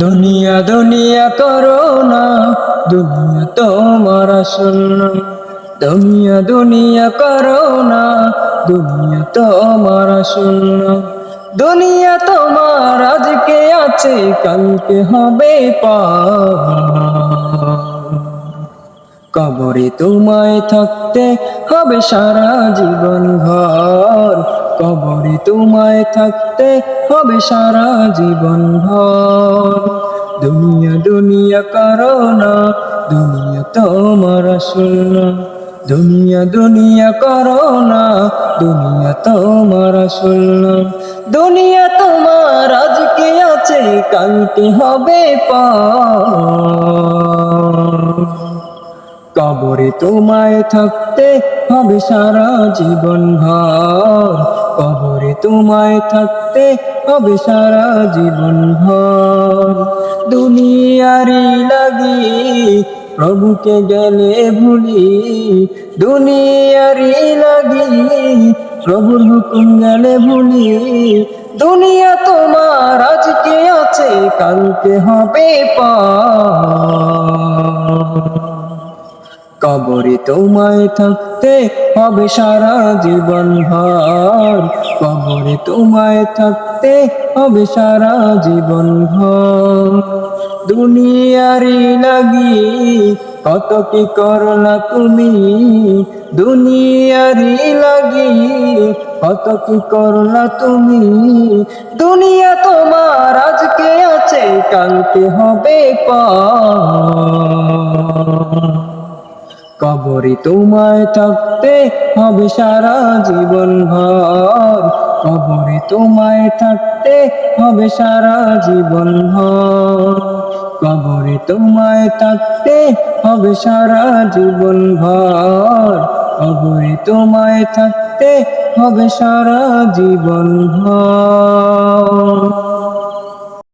দুনিয়া দুনিয়া করো না, দুনিয়া তোমার শূন্য দুনিয়া দুনিয়া করো না, দুনিয়া তোমার শূন্য দুনিয়া তোমার আজকে আছে, কালকে হবে পা কবরে তোমায় থাকতে হবে সারা জীবন ভর কবরে তোমায় থাকতে হবে সারা জীবন ভর দুনিয়া দুনিয়া করো না, দুনিয়া তোমার শূন্য দুনিয়া দুনিয়া করো না, দুনিয়া তোমার শূন্য দুনিয়া তোমার আজকে আছে, কালকে হবে পা কবরে তোমায় থাকতে হবে সারা জীবন ভর কবরে তোমায় থাকতে হবে সারা জীবন ভর দুনিয়ারি লাগি প্রভুকে গেলে ভুলি। দুনিয়ারি লাগি প্রভুর হুকুম গেলে ভুলি। দুনিয়া তোমার, আজকে আছে, কালকে হবে পা কবরে তোমায় থাকতে হবে সারা জীবন ভর কবরে তোমায় থাকতে হবে সারা জীবন ভর দুনিয়ারি লাগি কত কি করলা তুমি? দুনিয়ারি লাগি কত কি করলা তুমি? দুনিয়া তোমার আজকে আছে, কালকে হবে পা কবরে তোমায় থাকতে হবে সারা জীবন ভর। কবরে তোমায় থাকতে হবে সারা জীবন ভর। কবরে তোমায় থাকতে হবে সারা জীবন ভর। কবরে তোমায় থাকতে হবে সারা জীবন ভর।